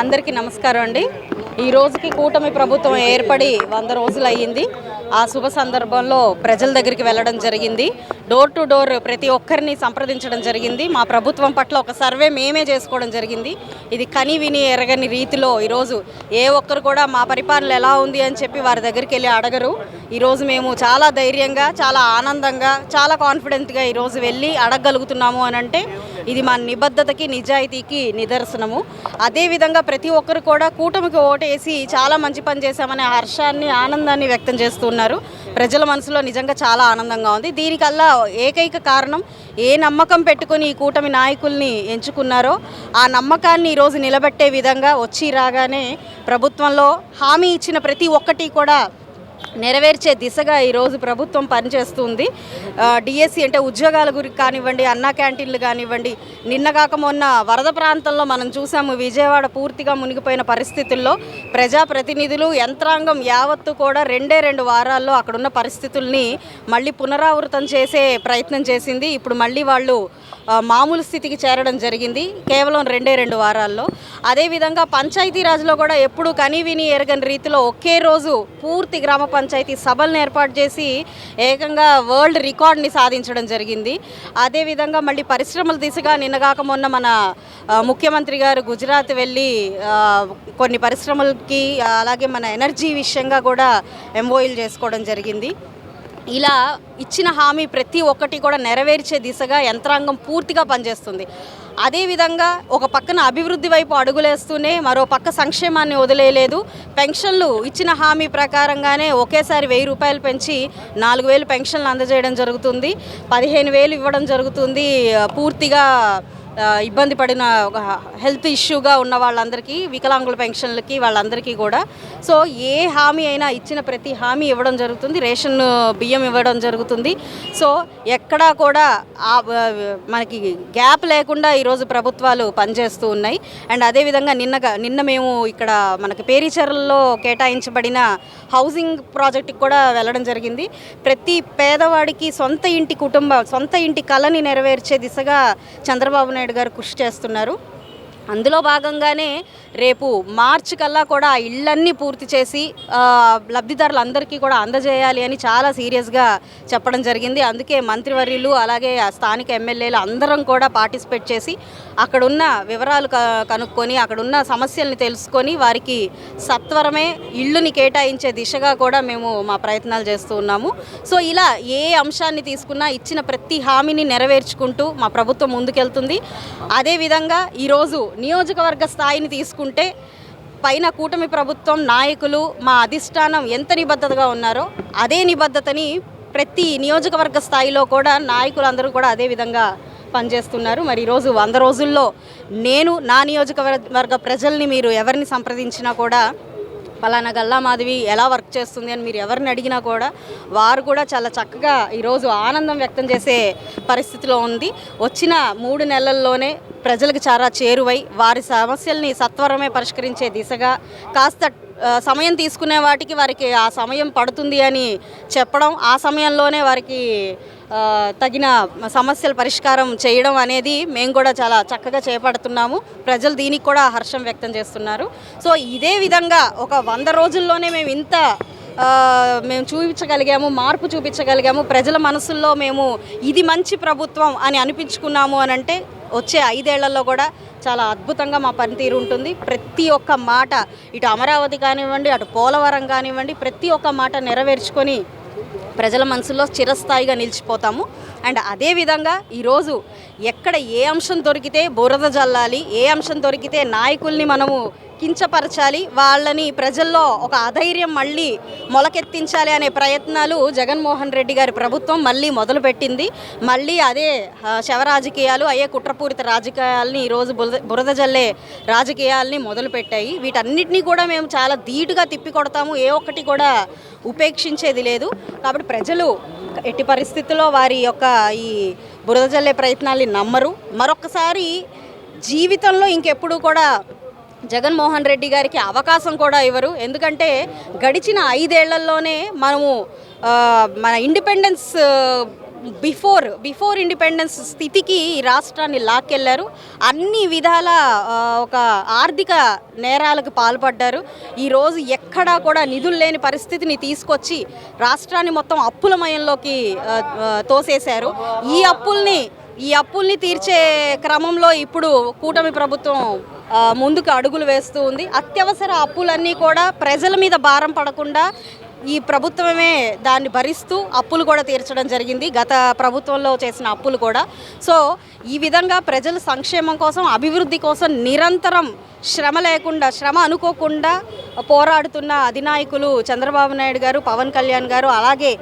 అందరికీ నమస్కారం అండి. ఈ రోజుకి కూటమి ప్రభుత్వం ఏర్పడి వంద రోజులు అయ్యింది. ఆ శుభ సందర్భంలో ప్రజల దగ్గరికి వెళ్ళడం జరిగింది. డోర్ టు డోర్ ప్రతి ఒక్కరిని సంప్రదించడం జరిగింది. మా ప్రభుత్వం పట్ల ఒక సర్వే మేమే చేసుకోవడం జరిగింది. ఇది కని విని ఎరగని రీతిలో ఈరోజు ఏ ఒక్కరు కూడా మా పరిపాలన ఎలా ఉంది అని చెప్పి వారి దగ్గరికి వెళ్ళి అడగరు. ఈరోజు మేము చాలా ధైర్యంగా చాలా ఆనందంగా చాలా కాన్ఫిడెంట్గా ఈరోజు వెళ్ళి అడగగలుగుతున్నాము అని అంటే ఇది మా నిబద్ధతకి నిజాయితీకి నిదర్శనము. అదేవిధంగా ప్రతి ఒక్కరు కూడా కూటమికి ఓటేసి చాలా మంచి పని చేశామనే హర్షాన్ని ఆనందాన్ని వ్యక్తం చేస్తున్నారు. ప్రజల మనసులో నిజంగా చాలా ఆనందంగా ఉంది. దీనికల్లా ఏకైక కారణం ఏ నమ్మకం పెట్టుకుని ఈ కూటమి నాయకుల్ని ఎంచుకున్నారో ఆ నమ్మకాన్ని ఈరోజు నిలబెట్టే విధంగా వచ్చి రాగానే ప్రభుత్వంలో హామీ ఇచ్చిన ప్రతి ఒక్కటి కూడా నెరవేర్చే దిశగా ఈరోజు ప్రభుత్వం పనిచేస్తుంది. డిఎస్సి అంటే ఉద్యోగాల గురికి కానివ్వండి అన్నా క్యాంటీన్లు కానివ్వండి నిన్న కాక మొన్న వరద ప్రాంతంలో మనం చూసాము విజయవాడ పూర్తిగా మునిగిపోయిన పరిస్థితుల్లో ప్రజాప్రతినిధులు యంత్రాంగం యావత్తు కూడా రెండే రెండు వారాల్లో అక్కడున్న పరిస్థితుల్ని మళ్ళీ పునరావృతం చేసే ప్రయత్నం చేసింది. ఇప్పుడు మళ్ళీ వాళ్ళు మామూలు స్థితికి చేరడం జరిగింది కేవలం రెండే రెండు వారాల్లో. అదేవిధంగా పంచాయతీరాజ్లో కూడా ఎప్పుడు కనీ విని ఎరగని రీతిలో ఒకే రోజు పూర్తి గ్రామ పంచాయతీ సభలను ఏర్పాటు చేసి ఏకంగా వరల్డ్ రికార్డ్ని సాధించడం జరిగింది. అదేవిధంగా మళ్ళీ పరిశ్రమల దిశగా నిన్నగాక మొన్న మన ముఖ్యమంత్రి గారు గుజరాత్ వెళ్ళి కొన్ని పరిశ్రమలకి అలాగే మన ఎనర్జీ విషయంగా కూడా ఎంఓఈలు చేసుకోవడం జరిగింది. ఇలా ఇచ్చిన హామీ ప్రతి ఒక్కటి కూడా నెరవేర్చే దిశగా యంత్రాంగం పూర్తిగా పనిచేస్తుంది. అదేవిధంగా ఒక పక్కన అభివృద్ధి వైపు అడుగులేస్తూనే మరో పక్క సంక్షేమాన్ని వదిలేయలేదు. పెన్షన్లు ఇచ్చిన హామీ ప్రకారంగానే ఒకేసారి వెయ్యి రూపాయలు పెంచి నాలుగు వేలు పెన్షన్లు అందజేయడం జరుగుతుంది. పదిహేను వేలు ఇవ్వడం జరుగుతుంది. పూర్తిగా ఇబ్బంది పడిన ఒక హెల్త్ ఇష్యూగా ఉన్న వాళ్ళందరికీ వికలాంగుల పెన్షన్లకి వాళ్ళందరికీ కూడా. సో ఏ హామీ అయినా ఇచ్చిన ప్రతి హామీ ఇవ్వడం జరుగుతుంది రేషన్ బియ్యం ఇవ్వడం జరుగుతుంది. సో ఎక్కడా కూడా మనకి గ్యాప్ లేకుండా ఈరోజు ప్రభుత్వాలు పనిచేస్తూ ఉన్నాయి. అండ్ అదేవిధంగా నిన్న నిన్న మేము ఇక్కడ మనకి పేరీచర్లలో కేటాయించబడిన హౌసింగ్ ప్రాజెక్ట్కి కూడా వెళ్ళడం జరిగింది. ప్రతి పేదవాడికి సొంత ఇంటి కుటుంబ సొంత ఇంటి కళని నెరవేర్చే దిశగా చంద్రబాబు నాయుడు గారు కృషి చేస్తున్నారు. అందులో భాగంగానే రేపు మార్చి కల్లా కూడా ఇళ్ళన్నీ పూర్తి చేసి లబ్ధిదారులందరికీ కూడా అందజేయాలి అని చాలా సీరియస్గా చెప్పడం జరిగింది. అందుకే మంత్రివర్యులు అలాగే ఆ స్థానిక ఎమ్మెల్యేలు అందరం కూడా పార్టిసిపేట్ చేసి అక్కడున్న వివరాలు క- కనుక్కొని అక్కడున్న సమస్యల్ని తెలుసుకొని వారికి సత్వరమే ఇళ్ళుని కేటాయించే దిశగా కూడా మేము మా ప్రయత్నాలు చేస్తూ ఉన్నాము. సో ఇలా ఏ అంశాన్ని తీసుకున్నా ఇచ్చిన ప్రతి హామీని నెరవేర్చుకుంటూ మా ప్రభుత్వం ముందుకెళ్తుంది. అదేవిధంగా ఈరోజు నియోజకవర్గ స్థాయిని తీసుకుంటూ పైన కూటమి ప్రభుత్వం నాయకులు మా అధిష్టానం ఎంత నిబద్ధతగా ఉన్నారో అదే నిబద్ధతని ప్రతి నియోజకవర్గ స్థాయిలో కూడా నాయకులందరూ కూడా అదే విధంగా పనిచేస్తున్నారు. మరి ఈరోజు వంద రోజుల్లో నేను నా నియోజకవర్గ ప్రజల్ని మీరు ఎవరిని సంప్రదించినా కూడా పలానా గల్లా మాధవి ఎలా వర్క్ చేస్తుంది అని మీరు ఎవరిని అడిగినా కూడా వారు కూడా చాలా చక్కగా ఈరోజు ఆనందం వ్యక్తం చేసే పరిస్థితిలో ఉంది. వచ్చిన మూడు నెలల్లోనే ప్రజలకు చాలా చేరువై వారి సమస్యల్ని సత్వరమే పరిష్కరించే దిశగా కాస్త సమయం తీసుకునే వాటికి వారికి ఆ సమయం పడుతుంది అని చెప్పడం ఆ సమయంలోనే వారికి తగిన సమస్యల పరిష్కారం చేయడం అనేది మేము కూడా చాలా చక్కగా చేపడుతున్నాము. ప్రజలు దీనికి కూడా హర్షం వ్యక్తం చేస్తున్నారు. సో ఇదే విధంగా ఒక వంద రోజుల్లోనే మేము ఇంత మేము చూపించగలిగాము మార్పు చూపించగలిగాము ప్రజల మనసుల్లో మేము ఇది మంచి ప్రభుత్వం అని అనిపించుకున్నాము అని అంటే వచ్చే ఐదేళ్ళలో కూడా చాలా అద్భుతంగా మా పనితీరు ఉంటుంది. ప్రతి ఒక్క మాట ఇటు అమరావతి కానివ్వండి అటు పోలవరం కానివ్వండి ప్రతి ఒక్క మాట నెరవేర్చుకొని ప్రజల మనసులో చిరస్థాయిగా నిలిచిపోతాము. అండ్ అదేవిధంగా ఈరోజు ఎక్కడ ఏ అంశం దొరికితే బురద జల్లాలి ఏ అంశం దొరికితే నాయకుల్ని మనము కించపరచాలి వాళ్ళని ప్రజల్లో ఒక అధైర్యం మళ్ళీ మొలకెత్తించాలి అనే ప్రయత్నాలు జగన్మోహన్ రెడ్డి గారి ప్రభుత్వం మళ్ళీ మొదలుపెట్టింది. మళ్ళీ అదే శవరాజకీయాలు శవ రాజకీయాలు అయ్యే కుట్రపూరిత రాజకీయాలని ఈరోజు బురద బురద జల్లే రాజకీయాల్ని మొదలుపెట్టాయి. వీటన్నిటినీ కూడా మేము చాలా ధీటుగా తిప్పికొడతాము. ఏ ఒక్కటి కూడా ఉపేక్షించేది లేదు. కాబట్టి ప్రజలు ఎట్టి పరిస్థితుల్లో వారి యొక్క ఈ బురద జల్లే ప్రయత్నాల్ని నమ్మరు. మరొకసారి జీవితంలో ఇంకెప్పుడు కూడా జగన్మోహన్ రెడ్డి గారికి అవకాశం కూడా ఇవ్వరు. ఎందుకంటే గడిచిన ఐదేళ్ళలోనే మనము మన ఇండిపెండెన్స్ బిఫోర్ బిఫోర్ ఇండిపెండెన్స్ స్థితికి ఈ రాష్ట్రాన్ని లాక్కెళ్ళారు. అన్ని విధాల ఒక ఆర్థిక నేరాలకు పాల్పడ్డారు. ఈరోజు ఎక్కడా కూడా నిధులు లేని పరిస్థితిని తీసుకొచ్చి రాష్ట్రాన్ని మొత్తం అప్పులమయంలోకి తోసేశారు. ఈ అప్పుల్ని ఈ అప్పుల్ని తీర్చే క్రమంలో ఇప్పుడు కూటమి ప్రభుత్వం ముందుకు అడుగులు వేస్తూ ఉంది. అత్యవసర అప్పులన్నీ కూడా ప్రజల మీద భారం పడకుండా ఈ ప్రభుత్వమే దాన్ని భరిస్తూ అప్పులు కూడా తీర్చడం జరిగింది. గత ప్రభుత్వంలో చేసిన అప్పులు కూడా. సో ఈ విధంగా ప్రజల సంక్షేమం కోసం అభివృద్ధి కోసం నిరంతరం శ్రమ లేకుండా శ్రమ అనుకోకుండా పోరాడుతున్న అధినాయకులు చంద్రబాబు నాయుడు గారు పవన్ కళ్యాణ్ గారు అలాగే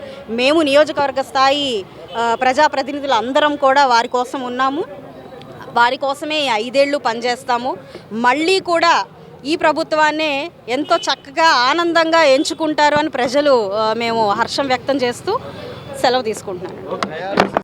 మేము నియోజకవర్గ స్థాయి ప్రజాప్రతినిధులు అందరం కూడా వారి కోసం ఉన్నాము. వారి కోసమే ఐదేళ్ళు పనిచేస్తాము. మళ్ళీ కూడా ఈ ప్రభుత్వాన్నే ఎంతో చక్కగా ఆనందంగా ఎంచుకుంటారు అని ప్రజలు మేము హర్షం వ్యక్తం చేస్తూ సెలవు తీసుకుంటున్నాను.